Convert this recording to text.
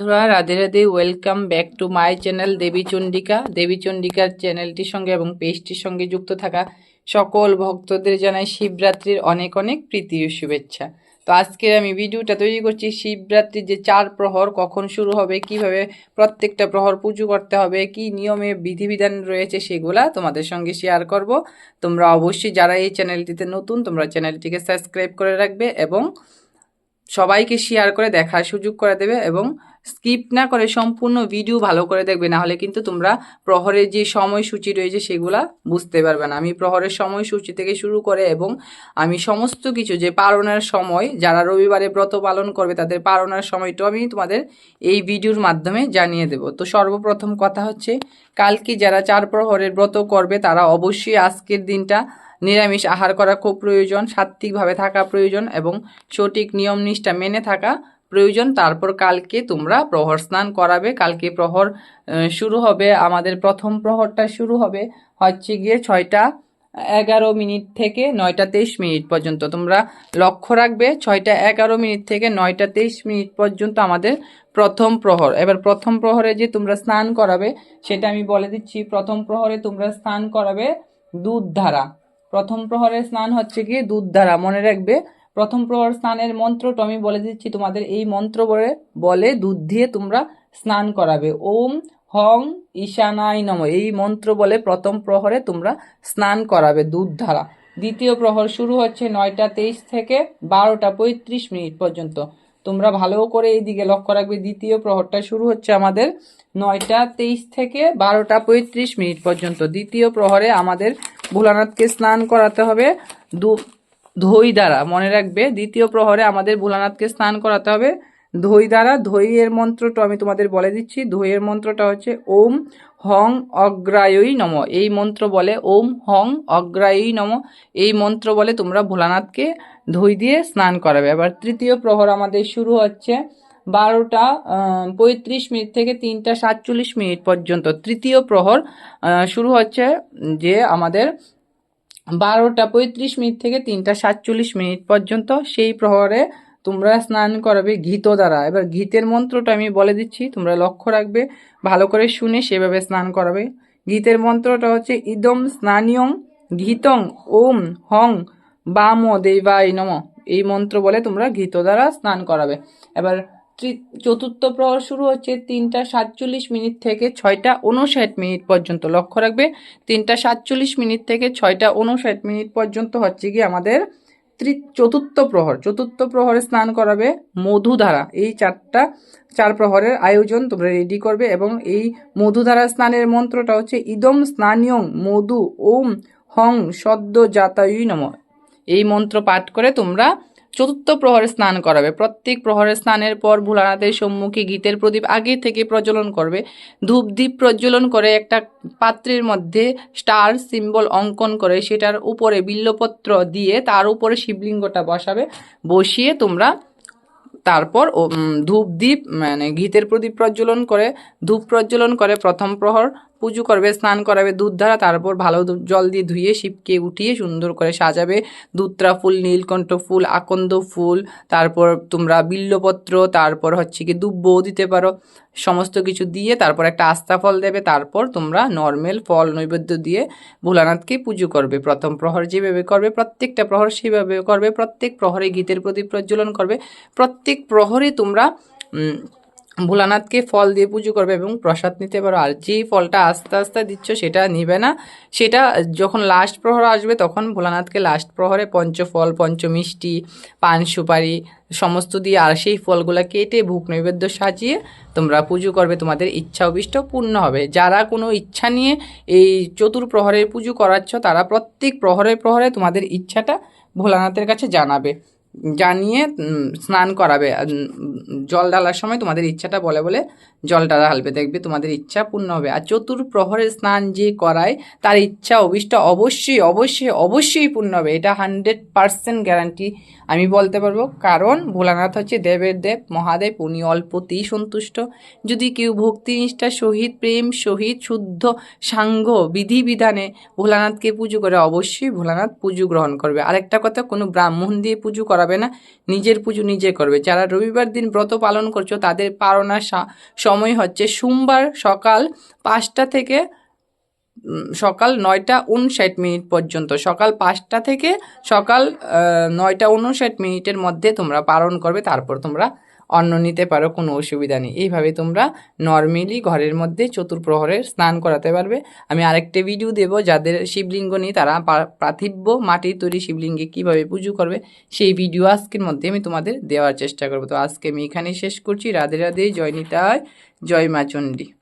বন্ধুরা, Radhe Radhe welcome back to my channel Devi Chandika Devi চন্ডিকার চ্যানেলটির সঙ্গে এবং পেজটির সঙ্গে যুক্ত থাকা সকল ভক্তদের জানাই শিবরাত্রির অনেক অনেক প্রীতি ও শুভেচ্ছা। তো আজকের আমি ভিডিওটা তৈরি করছি শিবরাত্রির যে চার প্রহর, কখন শুরু হবে, কীভাবে প্রত্যেকটা প্রহর পুজো করতে হবে, কি নিয়মে বিধিবিধান রয়েছে সেগুলা তোমাদের সঙ্গে শেয়ার করব। তোমরা অবশ্যই যারা এই চ্যানেলটিতে নতুন, তোমরা চ্যানেলটিকে সাবস্ক্রাইব করে রাখবে এবং সবাইকে শেয়ার করে দেখার সুযোগ করে দেবে এবং স্কিপ না করে সম্পূর্ণ ভিডিও ভালো করে দেখবে না হলে কিন্তু তোমরা প্রহরের যে সময়সূচি রয়েছে সেগুলা বুঝতে পারবে না। আমি প্রহরের সময়সূচি থেকে শুরু করে এবং আমি সমস্ত কিছু, যে পালনের সময়, যারা রবিবারে ব্রত পালন করবে, তাদের পালনের সময়টাও আমি তোমাদের এই ভিডিওর মাধ্যমে জানিয়ে দেব। তো সর্বপ্রথম কথা হচ্ছে, কালকে যারা চার প্রহরের ব্রত করবে, তারা অবশ্যই আজকের দিনটা নিরামিষ আহার করা খুব প্রয়োজন, সাত্ত্বিকভাবে থাকা প্রয়োজন এবং সঠিক নিয়ম নিষ্ঠা মেনে থাকা প্রয়োজন। তারপর কালকে তোমরা প্রহর স্নান করাবে। কালকে প্রহর শুরু হবে। আমাদের প্রথম প্রহরটা শুরু হবে হচ্ছে গিয়ে ছয়টা এগারো মিনিট থেকে নয়টা তেইশ মিনিট পর্যন্ত। তোমরা লক্ষ্য রাখবে, ছয়টা এগারো মিনিট থেকে নয়টা তেইশ মিনিট পর্যন্ত আমাদের প্রথম প্রহর। এবার প্রথম প্রহরে যে তোমরা স্নান করাবে, সেটা আমি বলে দিচ্ছি। প্রথম প্রহরে তোমরা স্নান করাবে দুধ ধারা। প্রথম প্রহরে স্নান হচ্ছে কি দুধ ধারা মনে রাখবে, প্রথম প্রহর স্নানের মন্ত্রটা আমি বলে দিচ্ছি, তোমাদের এই মন্ত্র বলে বলে দুধ দিয়ে তোমরা স্নান করাবে। ওম হং ঈশানাই নম। এই মন্ত্র বলে প্রথম প্রহরে তোমরা স্নান করাবে দুধ ধারা দ্বিতীয় প্রহর শুরু হচ্ছে নয়টা তেইশ থেকে বারোটা পঁয়ত্রিশ মিনিট পর্যন্ত। তোমরা ভালো করে এই দিকে লক্ষ্য রাখবে, দ্বিতীয় প্রহরটা শুরু হচ্ছে আমাদের নয়টা তেইশ থেকে বারোটা পঁয়ত্রিশ মিনিট পর্যন্ত। দ্বিতীয় প্রহরে আমাদের ভোলানাথকে স্নান করাতে হবে। দু, ধই দ্বারা, মনে রাখবে, দ্বিতীয় প্রহরে আমাদের ভোলানাথকে স্নান করাতে হবে। ধই দ্বারা, ধইয়ের মন্ত্রটা আমি তোমাদের বলে দিচ্ছি। ধইয়ের মন্ত্রটা হচ্ছে ওম হং অগ্রায়ই নম। এই মন্ত্র বলে ওম হং অগ্রায়ই নম। এই মন্ত্র বলে তোমরা ভোলানাথকে ধই দিয়ে স্নান করাবে। এবার তৃতীয় প্রহর আমাদের শুরু হচ্ছে। বারোটা পঁয়ত্রিশ মিনিট থেকে তিনটা সাতচল্লিশ মিনিট পর্যন্ত। তৃতীয় প্রহর শুরু হচ্ছে যে আমাদের বারোটা পঁয়ত্রিশ মিনিট থেকে তিনটা সাতচল্লিশ মিনিট পর্যন্ত সেই প্রহরে তোমরা স্নান করাবে ঘিত দ্বারা। এবার ঘিতের মন্ত্রটা আমি বলে দিচ্ছি, তোমরা লক্ষ্য রাখবে, ভালো করে শুনে সেভাবে স্নান করাবে। ঘিতের মন্ত্রটা হচ্ছে ইদম স্নানিয়ং ঘিতং ওম হং বাম দেবাই নম। এই মন্ত্র বলে তোমরা ঘিত দ্বারা স্নান করাবে। এবার চতুর্থ প্রহর শুরু হচ্ছে তিনটা সাতচল্লিশ মিনিট থেকে ছয়টা উনষাট মিনিট পর্যন্ত। লক্ষ্য রাখবে, তিনটা সাতচল্লিশ মিনিট থেকে ছয়টা উনষাট মিনিট পর্যন্ত হচ্ছে কি আমাদের চতুর্থ প্রহর। চতুর্থ প্রহরে স্নান করাবে মধুধারা। এই চারটা, চার প্রহরের আয়োজন তোমরা রেডি করবে এবং এই মধুধারা স্নানের মন্ত্রটা হচ্ছে ইদম স্নানিয়ং মধু ওম হং সদ্য জাতায়ুই নম। এই মন্ত্র পাঠ করে তোমরা চতুর্থ প্রহরে স্নান করাবে। প্রত্যেক প্রহরে স্নানের পর ভোলানাথের সম্মুখে গীতের প্রদীপ আগে থেকে প্রজ্বলন করবে। ধূপদীপ প্রজ্বলন করে একটা পাত্রের মধ্যে স্টার সিম্বল অঙ্কন করে সেটার উপরে বিল্লপত্র দিয়ে তার উপরে শিবলিঙ্গটা বসাবে। বসিয়ে তোমরা তারপর ও, উম, ধূপ দ্বীপ মানে ঘিতের প্রদীপ প্রজ্বলন করে ধূপ প্রজ্বলন করে প্রথম প্রহর পুজো করবে, স্নান করাবে, দুধ ধারা তারপর ভালো জল দিয়ে ধুয়ে, শিবকে উঠিয়ে সুন্দর করে সাজাবে। দুত্রা ফুল, নীলকণ্ঠ ফুল, আকন্দ ফুল, তারপর তোমরা বিল্লপত্র, তারপর হচ্ছে কি দুব্বও দিতে পারো। সমস্ত কিছু দিয়ে তারপর একটা আস্থা ফল দেবে, তারপর তোমরা নর্মাল ফল নৈবেদ্য দিয়ে ভোলানাথকে পুজো করবে। প্রথম প্রহর যেভাবে করবে, প্রত্যেকটা প্রহর সেভাবে করবে, প্রত্যেক প্রহরে গীতের প্রদীপ প্রজ্বলন করবে। প্রত্যেক প্রহরে তোমরা ভোলানাথকে ফল দিয়ে পুজো করবে এবং প্রসাদ নিতে পারো। আর যেই ফলটা আস্তে আস্তে দিচ্ছ সেটা নিবে না। সেটা যখন লাস্ট প্রহর আসবে তখন ভোলানাথকে লাস্ট প্রহরে পঞ্চফল, পঞ্চমিষ্টি, পান সুপারি সমস্ত দিয়ে আর সেই ফলগুলো কেটে ভোগ নৈবেদ্য সাজিয়ে তোমরা পুজো করবে। তোমাদের ইচ্ছা অভিষ্ট পূর্ণ হবে। যারা কোনো ইচ্ছা নিয়ে এই চতুর প্রহরের পুজো করাচ্ছ, তারা প্রত্যেক প্রহরে প্রহরে তোমাদের ইচ্ছাটা ভোলানাথের কাছে জানাবে। জানিয়ে স্নান করাবে। জল ঢালার সময় তোমাদের ইচ্ছাটা বলে বলে জলটা ঢালবে, দেখবে তোমাদের ইচ্ছা পূর্ণ হবে। আর চতুর প্রহরের স্নান যে করায়, তার ইচ্ছা, অভিষ্ট অবশ্যই অবশ্যই অবশ্যই পূর্ণ হবে। এটা হান্ড্রেড পারসেন্ট গ্যারান্টি আমি বলতে পারব। কারণ ভোলানাথ হচ্ছে দেবের দেব, মহাদেব, উনি অল্পতেই সন্তুষ্ট। যদি কেউ ভক্তি নিষ্ঠা, সহিত প্রেম, সহিত শুদ্ধ সাঙ্গ বিধিবিধানে ভোলানাথকে পুজো করে, অবশ্যই ভোলানাথ পুজো গ্রহণ করবে। আরেকটা কথা, কোনো ব্রাহ্মণ দিয়ে পুজো করাবে করাবে না? নিজের পুজো নিজে করবে। যারা রবিবার দিন ব্রত পালন করছ, তাদের পারণার সময় হচ্ছে সোমবার সকাল পাঁচটা থেকে সকাল নয়টা উনষাট মিনিট পর্যন্ত। সকাল পাঁচটা থেকে সকাল নয়টা উনষাট মিনিটের মধ্যে তোমরা পালন করবে, তারপর তোমরা অন্ন নিতে পারো, কোনো অসুবিধা নেই। এইভাবে তোমরা নর্মালি ঘরের মধ্যে চতুর্প্রহরে স্নান করাতে পারবে। আমি আরেকটা ভিডিও দেব, যাদের শিবলিঙ্গ নেই, তারা পার্থিব্য মাটির তৈরি শিবলিঙ্গে কীভাবে পুজো করবে, সেই ভিডিও আজকের মধ্যে আমি তোমাদের দেওয়ার চেষ্টা করব। তো আজকে আমি এখানেই শেষ করছি। রাধে রাধে, জয় নিতায় জয় মা চণ্ডী।